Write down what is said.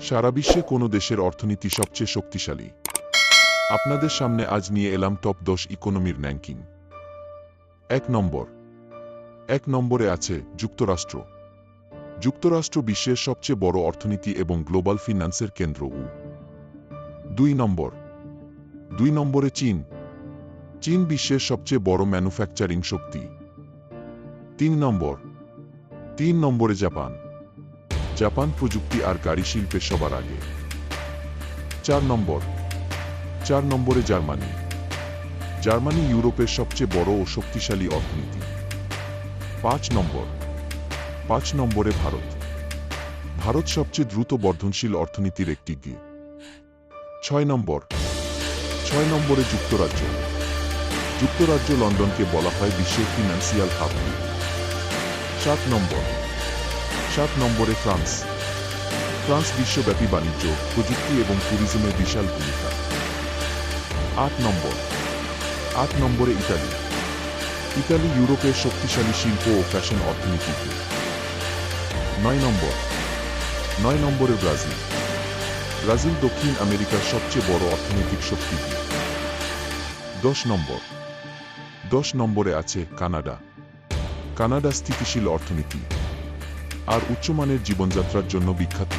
সারা বিশ্বে কোনো দেশের অর্থনীতি সবচেয়ে শক্তিশালী। আপনাদের সামনে আজ নিয়ে এলাম টপ দশ ইকোনমির র্যাঙ্কিং। এক নম্বর। এক নম্বরে আছে যুক্তরাষ্ট্র। যুক্তরাষ্ট্র বিশ্বের সবচেয়ে বড় অর্থনীতি এবং গ্লোবাল ফিন্যান্সের কেন্দ্র উ। দুই নম্বর। দুই নম্বরে চীন। চীন বিশ্বের সবচেয়ে বড় ম্যানুফ্যাকচারিং শক্তি। তিন নম্বর। তিন নম্বরে জাপান। জাপান প্রযুক্তি আর গাড়ি শিল্পে সবার আগে। চার নম্বর। চার নম্বরে জার্মানি। জার্মানি ইউরোপের সবচেয়ে বড় ও শক্তিশালী অর্থনীতি। পাঁচ নম্বর। পাঁচ নম্বরে ভারত। ভারত সবচেয়ে দ্রুত বর্ধনশীল অর্থনীতির একটি দিক ছয় নম্বর। ছয় নম্বরে যুক্তরাজ্য। যুক্তরাজ্য লন্ডনকে বলা হয় বিশ্বের ফিনান্সিয়াল হাব সাত নম্বর। সাত নম্বরে ফ্রান্স। ফ্রান্স বিশ্বব্যাপী বাণিজ্য, প্রযুক্তি এবং ট্যুরিজমের বিশাল ভূমিকা। আট নম্বর। আট নম্বরে ইতালি। ইতালি ইউরোপের শক্তিশালী শিল্প ও ফ্যাশন অর্থনীতি নয় নম্বর। নয় নম্বরে ব্রাজিল। ব্রাজিল দক্ষিণ আমেরিকার সবচেয়ে বড় অর্থনৈতিক শক্তি। দশ নম্বর। দশ নম্বরে আছে কানাডা। কানাডা স্থিতিশীল অর্থনীতি। আর উচ্চমানের জীবনযাত্রার জন্য বিখ্যাত।